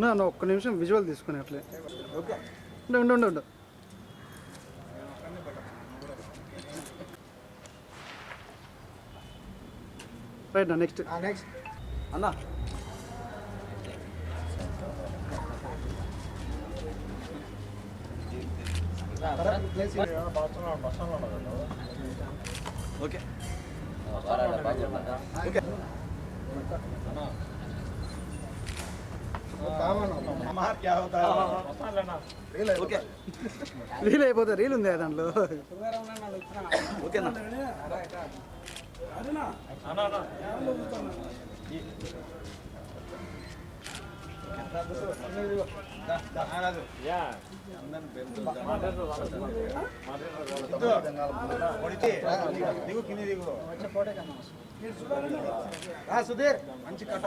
నా ఒక్క నిమిషం విజువల్ తీసుకుని అట్లే. ఉండు ఉండు ఉండు ఉండు. రైట్ నా నెక్స్ట్. నెక్స్ట్. అన్నా. ఓకే. ఓకే. రీల్ అయిపోతే రీల్ ఉంది దాంట్లో ఓకేనా దిగు కింది దిగు సుధీర్ మంచి కట్ట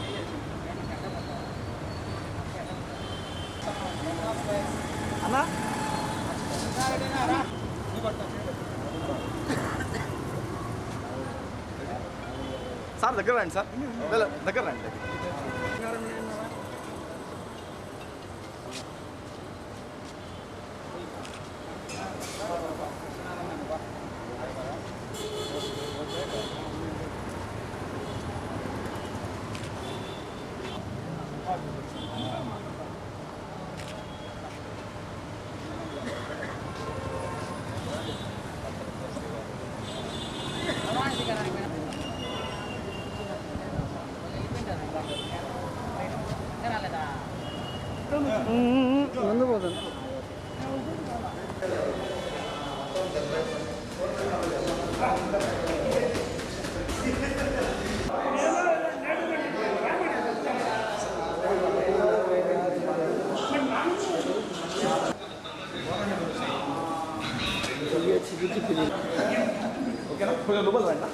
అన్నా సార్ దగ్గర రండి సార్. వెళ్ళ- దగ్గర రండి. ముందు పోతాను ఓకేనా కొంచెం లోపల రండి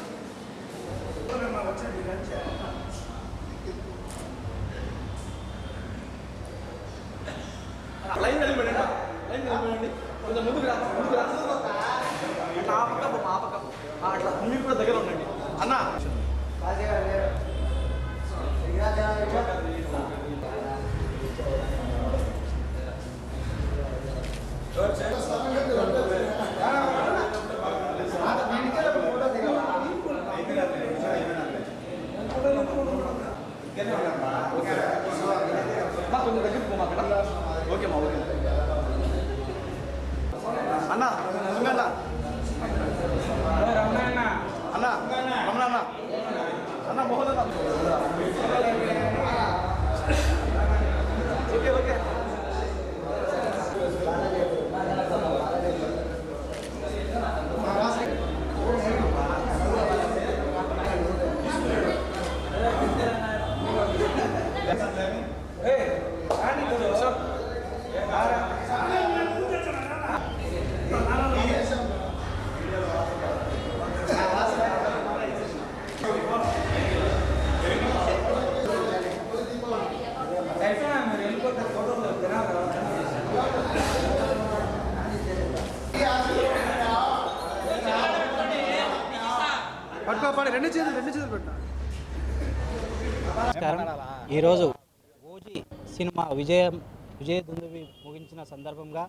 లైన్ కొంచెం ముందుకు రా ముందుకు రా. అట్లా ఆ పక్క మా పక్క అట్లా మీరు కూడా దగ్గర ఉండండి. అన్న మా కొంచెం దగ్గరికి పోమా అక్కడ ఓకే మా ఓకే అన్న సుంగన్న అన్న రమణ అన్న అన్న మోహన్ అన్న ఓకే ఓకే పట్టుకో పడి రెండు చేతులు రెండు చేతులు పెట్టినా నమస్కారం ఈరోజు ఓజీ సినిమా విజయం విజయ దుందువి ముగించిన సందర్భంగా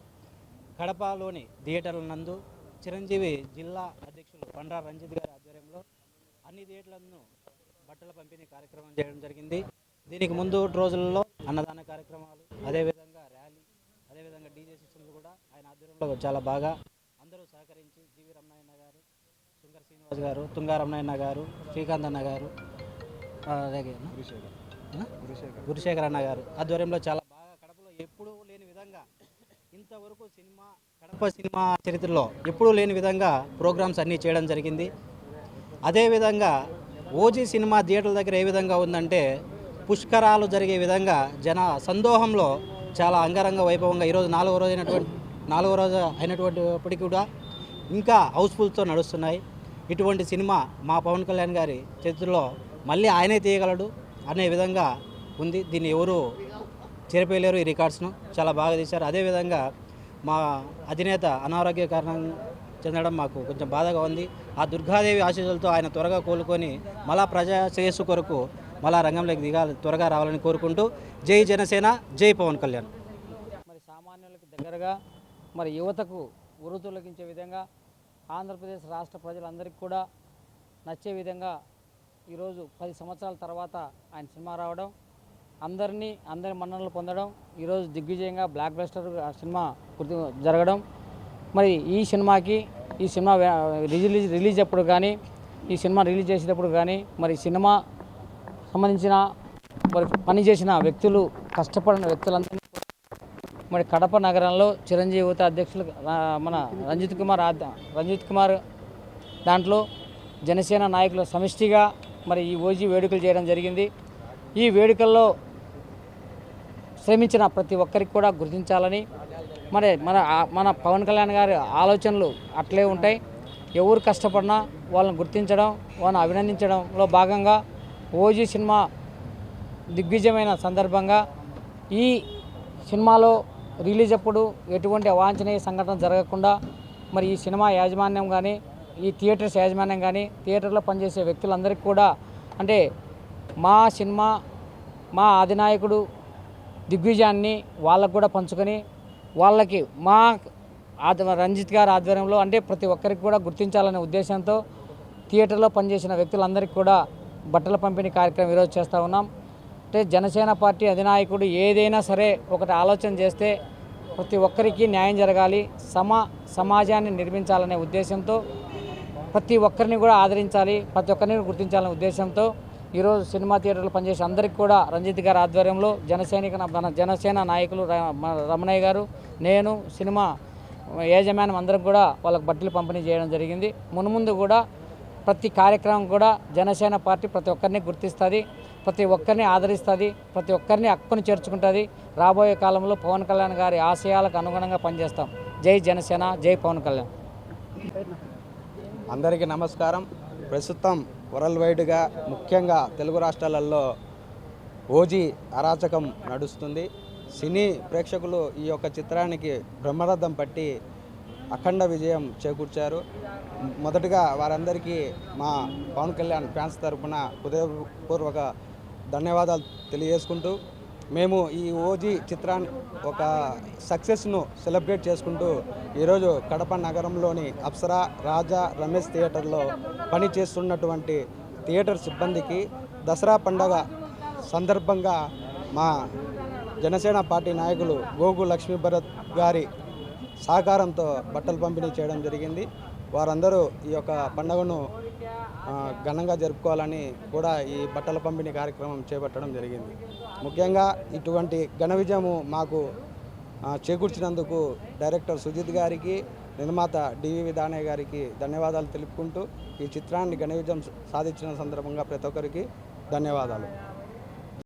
కడపలోని థియేటర్ల నందు చిరంజీవి జిల్లా అధ్యక్షులు పండ్రా రంజిత్ గారి ఆధ్వర్యంలో అన్ని థియేటర్లను బట్టల పంపిణీ కార్యక్రమం చేయడం జరిగింది. దీనికి ముందు రోజుల్లో అన్నదాన కార్యక్రమాలు అదేవిధంగా ర్యాలీ అదేవిధంగా డీజే సిస్టమ్స్ కూడా ఆయన ఆధ్వర్యంలో చాలా బాగా అందరూ సహకరించి జీవి రమణయ్య గారు శంకర్ శ్రీనివాస్ గారు తుంగారమణయ్య గారు శ్రీకాంత్ అన్న గారు అలాగే గురుశేఖర్ అన్న గారు. ఆధ్వర్యంలో చాలా బాగా కడపలో ఎప్పుడూ లేని విధంగా ఇంతవరకు సినిమా కడప సినిమా చరిత్రలో ఎప్పుడూ లేని విధంగా ప్రోగ్రామ్స్ అన్నీ చేయడం జరిగింది. అదేవిధంగా ఓజీ సినిమా థియేటర్ల దగ్గర ఏ విధంగా ఉందంటే పుష్కరాలు జరిగే విధంగా జన సందోహంలో చాలా అంగరంగ వైభవంగా ఈరోజు నాలుగో రోజు అయినటువంటి నాలుగో రోజు అయినటువంటిప్పటికీ కూడా ఇంకా హౌస్ఫుల్తో నడుస్తున్నాయి. ఇటువంటి సినిమా మా పవన్ కళ్యాణ్ గారి చరిత్రలో మళ్ళీ ఆయనే తీయగలడు. అనే విధంగా ఉంది. దీన్ని ఎవరు చేరిపోయలేరు ఈ రికార్డ్స్ను. చాలా బాగా తీశారు. అదేవిధంగా మా అధినేత అనారోగ్య కారణం చెందడం మాకు కొంచెం బాధగా ఉంది. ఆ దుర్గాదేవి ఆశీస్సులతో ఆయన త్వరగా కోలుకొని మళ్ళా ప్రజా శ్రేయస్సు కొరకు మళ్ళా రంగంలోకి దిగాలి త్వరగా రావాలని కోరుకుంటూ జై జనసేన జై పవన్ కళ్యాణ్. మరి సామాన్యులకు దగ్గరగా మరి యువతకు ఉరుతులకించే విధంగా ఆంధ్రప్రదేశ్ రాష్ట్ర ప్రజలందరికీ కూడా నచ్చే విధంగా ఈరోజు పది సంవత్సరాల తర్వాత ఆయన సినిమా రావడం అందరినీ అందరి మన్ననలు పొందడం ఈరోజు దిగ్విజయంగా బ్లాక్ బస్టర్ సినిమా పూర్తి జరగడం. మరి ఈ సినిమాకి ఈ సినిమా రిలీజ్ రిలీజ్ అప్పుడు కానీ ఈ సినిమా రిలీజ్ చేసేటప్పుడు కానీ మరి సినిమా సంబంధించిన మరి పనిచేసిన వ్యక్తులు కష్టపడిన వ్యక్తులందరినీ మరి కడప నగరంలో చిరంజీవి యువత అధ్యక్షులు మన రంజిత్ కుమార్ రంజిత్ కుమార్ దాంట్లో జనసేన నాయకుల సమిష్టిగా మరి ఈ ఓజీ వేడుకలు చేయడం జరిగింది. ఈ వేడుకల్లో శ్రమించిన ప్రతి ఒక్కరికి కూడా గుర్తించాలని మరి మన మన పవన్ కళ్యాణ్ గారి ఆలోచనలు అట్లే ఉంటాయి. ఎవరు కష్టపడినా వాళ్ళని గుర్తించడం వాళ్ళని అభినందించడంలో భాగంగా ఓజీ సినిమా దిగ్విజయమైన సందర్భంగా ఈ సినిమాలో రిలీజ్ అప్పుడు ఎటువంటి అవాంఛనీయ సంఘటన జరగకుండా మరి ఈ సినిమా యాజమాన్యం కానీ ఈ థియేటర్స్ యాజమాన్యం కానీ థియేటర్లో పనిచేసే వ్యక్తులందరికీ కూడా అంటే మా సినిమా మా అధినాయకుడు దిగ్విజయాన్ని వాళ్ళకు కూడా పంచుకొని వాళ్ళకి మా ఆధ్వ రంజిత్ గారి ఆధ్వర్యంలో అంటే ప్రతి ఒక్కరికి కూడా గుర్తించాలనే ఉద్దేశంతో థియేటర్లో పనిచేసిన వ్యక్తులందరికీ కూడా బట్టల పంపిణీ కార్యక్రమం ఈరోజు చేస్తూ ఉన్నాం. అంటే జనసేన పార్టీ అధినాయకుడు ఏదైనా సరే ఒకటి ఆలోచన చేస్తే ప్రతి ఒక్కరికి న్యాయం జరగాలి సమ సమాజాన్ని నిర్మించాలనే ఉద్దేశంతో ప్రతి ఒక్కరిని కూడా ఆదరించాలి ప్రతి ఒక్కరిని గుర్తించాలనే ఉద్దేశంతో ఈరోజు సినిమా థియేటర్లు పనిచేసే అందరికీ కూడా రంజిత్ గారి ఆధ్వర్యంలో జనసైనిక మన జనసేన నాయకులు రమణయ్య గారు నేను సినిమా యాజమాన్యం అందరం కూడా వాళ్ళకి బట్టలు పంపిణీ చేయడం జరిగింది. మున్ముందు కూడా ప్రతి కార్యక్రమం కూడా జనసేన పార్టీ ప్రతి ఒక్కరిని గుర్తిస్తుంది ప్రతి ఒక్కరిని ఆదరిస్తుంది ప్రతి ఒక్కరిని అక్కును చేర్చుకుంటుంది. రాబోయే కాలంలో పవన్ కళ్యాణ్ గారి ఆశయాలకు అనుగుణంగా పనిచేస్తాం. జై జనసేన జై పవన్ కళ్యాణ్. అందరికీ నమస్కారం. ప్రస్తుతం వరల్డ్ వైడ్గా ముఖ్యంగా తెలుగు రాష్ట్రాలలో ఓజీ అరాచకం నడుస్తుంది. సినీ ప్రేక్షకులు ఈ యొక్క చిత్రానికి బ్రహ్మరథం పట్టి అఖండ విజయం చేకూర్చారు. మొదటగా వారందరికీ మా పవన్ కళ్యాణ్ ఫ్యాన్స్ తరపున హృదయపూర్వక ధన్యవాదాలు తెలియజేసుకుంటూ మేము ఈ ఓజీ చిత్రాన్ని ఒక సక్సెస్ను సెలబ్రేట్ చేసుకుంటూ ఈరోజు కడప నగరంలోని అప్సరా రాజా రమేష్ థియేటర్లో పనిచేస్తున్నటువంటి థియేటర్ సిబ్బందికి దసరా పండగ సందర్భంగా మా జనసేన పార్టీ నాయకులు గోగు లక్ష్మీ భరత్ గారి సహకారంతో బట్టలు పంపిణీ చేయడం జరిగింది. వారందరూ ఈ యొక్క పండుగను ఘనంగా జరుపుకోవాలని కూడా ఈ బట్టల పంపిణీ కార్యక్రమం చేపట్టడం జరిగింది. ముఖ్యంగా ఇటువంటి ఘన విజయము మాకు చేకూర్చినందుకు డైరెక్టర్ సుజిత్ గారికి నిర్మాత డివి దానయ్య గారికి ధన్యవాదాలు తెలుపుకుంటూ ఈ చిత్రాన్ని ఘన విజయం సాధించిన సందర్భంగా ప్రతి ఒక్కరికి ధన్యవాదాలు.